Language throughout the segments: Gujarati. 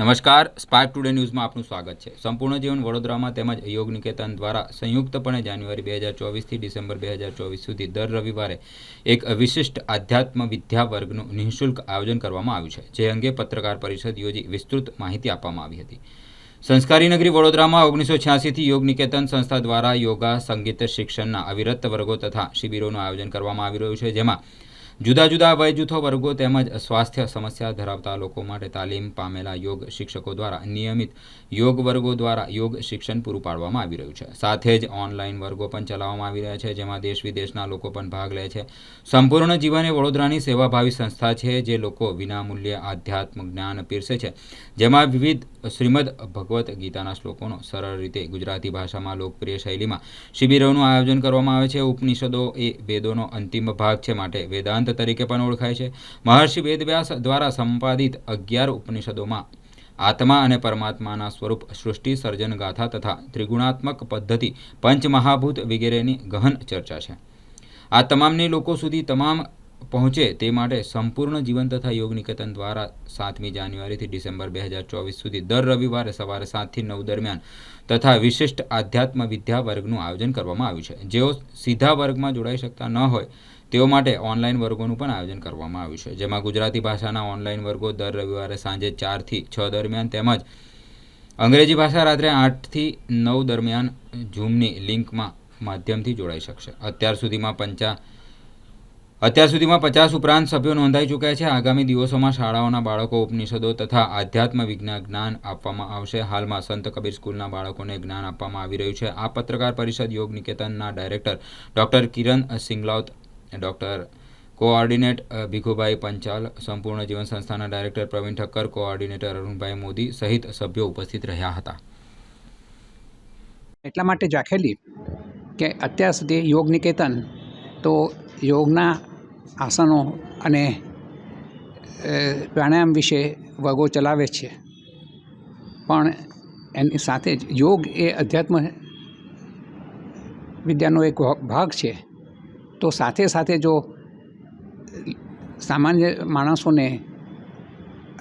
નમસ્કાર સ્પાર્ક ટુડે ન્યૂઝમાં આપનું સ્વાગત છે. સંપૂર્ણ જીવન વડોદરામાં તેમજ યોગ નિકેતન દ્વારા સંયુક્તપણે જાન્યુઆરી બે હજાર ચોવીસથી ડિસેમ્બર બે હજાર ચોવીસ સુધી દર રવિવારે એક વિશિષ્ટ આધ્યાત્મ વિદ્યા વર્ગનું નિઃશુલ્ક આયોજન કરવામાં આવ્યું છે, જે અંગે પત્રકાર પરિષદ યોજી વિસ્તૃત માહિતી આપવામાં આવી હતી. સંસ્કારી નગરી વડોદરામાં ઓગણીસો છ્યાસીથી યોગ નિકેતન સંસ્થા દ્વારા યોગા, સંગીત, શિક્ષણના અવિરત વર્ગો તથા શિબિરોનું આયોજન કરવામાં આવી રહ્યું છે, જેમાં જુદા જુદા વય જૂથો વર્ગો તેમજ સ્વાસ્થ્ય સમસ્યા ધરાવતા લોકો માટે તાલીમ પામેલા યોગ શિક્ષકો દ્વારા નિયમિત યોગ વર્ગો દ્વારા યોગ શિક્ષણ પૂરું પાડવામાં આવી રહ્યું છે. સાથે જ ઓનલાઈન વર્ગો પણ ચલાવવામાં આવી રહ્યા છે, જેમાં દેશ વિદેશના લોકો પણ ભાગ લે છે. સંપૂર્ણ જીવન વડોદરાની સેવાભાવી સંસ્થા છે, જે લોકો વિનામૂલ્યે આધ્યાત્મ જ્ઞાન પીરસે છે. જેમાં વિવિધ શ્રીમદ ભગવદ્ ગીતાના શ્લોકોનો સરળ રીતે ગુજરાતી ભાષામાં લોકપ્રિય શૈલીમાં શિબિરોનું આયોજન કરવામાં આવે છે. ઉપનિષદો એ વેદોનો અંતિમ ભાગ છે. માટે વેદાંત તરીકે પણ ઓળખાય છે. મહર્ષિ વેદવ્યાસ દ્વારા સંપાદિત અગિયાર ઉપનિષદોમાં આત્મા અને પરમાત્માના સ્વરૂપ, સૃષ્ટિ, સર્જન, ગાથા તથા ત્રિગુણાત્મક પદ્ધતિ, પંચમહાભૂત વગેરેની ગહન ચર્ચા છે. આ તમામને લોકો સુધી તમામ પહોંચે તે માટે સંપૂર્ણ જીવન તથા યોગ નિકેતન દ્વારા સાતમી જાન્યુઆરીથી ડિસેમ્બર બે હજાર ચોવીસ સુધી દર રવિવારે સવારે સાતથી નવ દરમિયાન તથા વિશિષ્ટ આધ્યાત્મ વિદ્યા વર્ગનું આયોજન કરવામાં આવ્યું છે. જેઓ સીધા વર્ગમાં જોડાઈ શકતા ન હોય તેઓ માટે ઓનલાઈન વર્ગોનું પણ આયોજન કરવામાં આવ્યું છે, જેમાં ગુજરાતી ભાષાના ઓનલાઈન વર્ગો દર રવિવારે સાંજે ચારથી છ દરમિયાન તેમજ અંગ્રેજી ભાષા રાત્રે આઠથી નવ દરમિયાન ઝૂમની લિંકમાં માધ્યમથી જોડાઈ શકશે. અત્યાર સુધીમાં પંચા, અત્યાર સુધીમાં પચાસ ઉપરાંત સભ્યો નોંધાઈ ચૂક્યા છે. આગામી દિવસોમાં શાળાઓના બાળકો, ઉપનિષદો તથા આધ્યાત્મ વિજ્ઞાન જ્ઞાન આપવામાં આવશે. હાલમાં સંત કબીર સ્કૂલના બાળકોને જ્ઞાન આપવામાં આવી રહ્યું છે. આ પત્રકાર પરિષદ યોગ નિકેતનના director doctor Kiran Singlavat doctor coordinate Bhikhubhai Panchal, સંપૂર્ણ જીવન સંસ્થાના ડાયરેક્ટર પ્રવીણ ઠક્કર, કોઓર્ડિનેટર અરુણભાઈ મોદી સહિત સભ્યો ઉપસ્થિત રહ્યા હતા. એટલા માટે જાખેલી કે અત્યાર સુધી યોગ નિકેતન તો યોગના આસનો અને પ્રાણાયામ વિશે વર્ગો ચલાવે છે. પણ એની સાથે જ યોગ એ અધ્યાત્મ વિદ્યાનો એક ભાગ છે. તો સાથે સાથે જો સામાન્ય માણસોને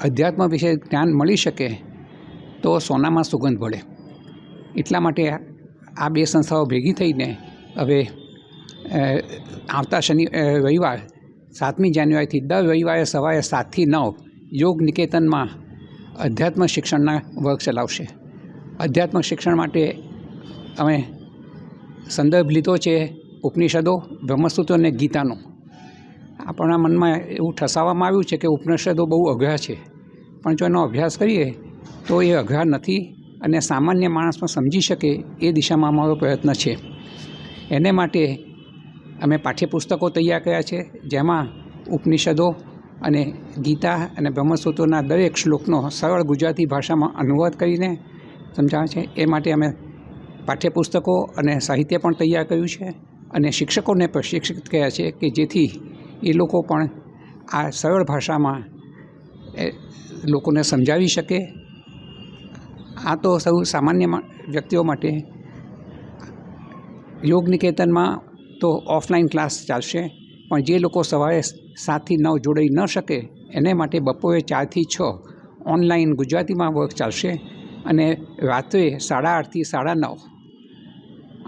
અધ્યાત્મ વિશે જ્ઞાન મળી શકે, તો સોનામાં સુગંધ ભળે. એટલા માટે આ બે સંસ્થાઓ ભેગી થઈને હવે આવતા શનિ રવિવાર, સાતમી જાન્યુઆરીથી દર રવિવારે સવારે સાતથી નવ યોગ નિકેતનમાં અધ્યાત્મ શિક્ષણના વર્ગ ચલાવશે. અધ્યાત્મ શિક્ષણ માટે અમે સંદર્ભ લીધો છે. ઉપનિષદો, બ્રહ્મસૂત્ર અને ગીતાનો. આપણા મનમાં એવું ઠસાવવામાં આવ્યું છે કે ઉપનિષદો બહુ અઘરા છે. પણ જો એનો અભ્યાસ કરીએ, તો એ અઘરા નથી અને સામાન્ય માણસ પણ સમજી શકે એ દિશામાં અમારો પ્રયત્ન છે. એને માટે અમે પાઠ્યપુસ્તકો તૈયાર કર્યા છે, જેમાં ઉપનિષદો અને ગીતા અને બ્રહ્મસૂત્રોના દરેક શ્લોકનો સરળ ગુજરાતી ભાષામાં અનુવાદ કરીને સમજાવે છે. એ માટે અમે પાઠ્યપુસ્તકો અને સાહિત્ય પણ તૈયાર કર્યું છે. અને શિક્ષકોને પ્રશિક્ષિત કર્યા છે કે જેથી એ લોકો પણ આ સરળ ભાષામાં એ લોકોને સમજાવી શકે. આ તો સૌ સામાન્ય વ્યક્તિઓ માટે યોગ નિકેતનમાં તો ઓફલાઈન ક્લાસ ચાલશે, પણ જે લોકો સવારે સાતથી નવ જોડાઈ ન શકે એને માટે બપોરે ચારથી છ ઓનલાઈન ગુજરાતીમાં વર્ક ચાલશે અને રાત્રે સાડા આઠથી સાડા નવ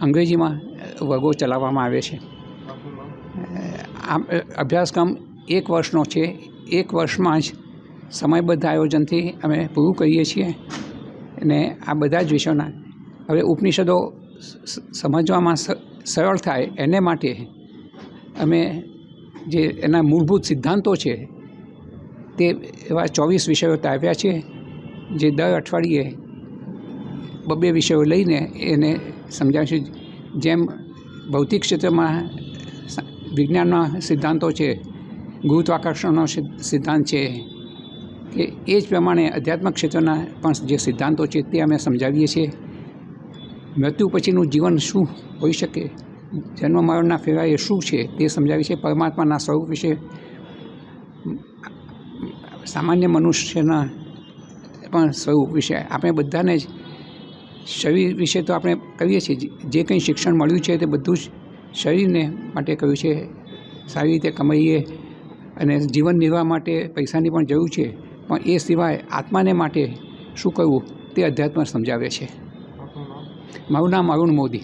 અંગ્રેજીમાં વર્ગો ચલાવવામાં આવે છે. આમ અભ્યાસક્રમ એક વર્ષનો છે. એક વર્ષમાં જ સમયબદ્ધ આયોજનથી અમે પૂરું કરીએ છીએ અને આ બધા જ વિષયોના. હવે ઉપનિષદો સમજવામાં સરળ થાય એને માટે અમે જે એના મૂળભૂત સિદ્ધાંતો છે તે એવા ચોવીસ વિષયો તાવ્યા છે, જે દર અઠવાડિયે બબે વિષયો લઈને એને સમજાવીશું. જેમ ભૌતિક ક્ષેત્રમાં વિજ્ઞાનના સિદ્ધાંતો છે, ગુરુત્વાકર્ષણનો સિદ્ધાંત છે, કે એ જ પ્રમાણે અધ્યાત્મ ક્ષેત્રના પણ જે સિદ્ધાંતો છે તે અમે સમજાવીએ છીએ. મૃત્યુ પછીનું જીવન શું હોઈ શકે? જન્મ મરણના ફેરા શું છે તે સમજાવી છે પરમાત્માના સ્વરૂપ વિશે સામાન્ય મનુષ્યના પણ સ્વરૂપ વિશે. આપણે બધાને જ શરીર વિશે તો આપણે કહીએ છીએ, જે- કંઈ શિક્ષણ મળ્યું છે તે બધું જ શરીરને માટે કહ્યું છે. સારી રીતે કમાઈએ અને જીવન નિર્વાહ માટે પૈસાની પણ જરૂર છે. પણ એ સિવાય આત્માને માટે શું કરવું તે અધ્યાત્મ સમજાવે છે. મારું નામ અરુણ મોદી.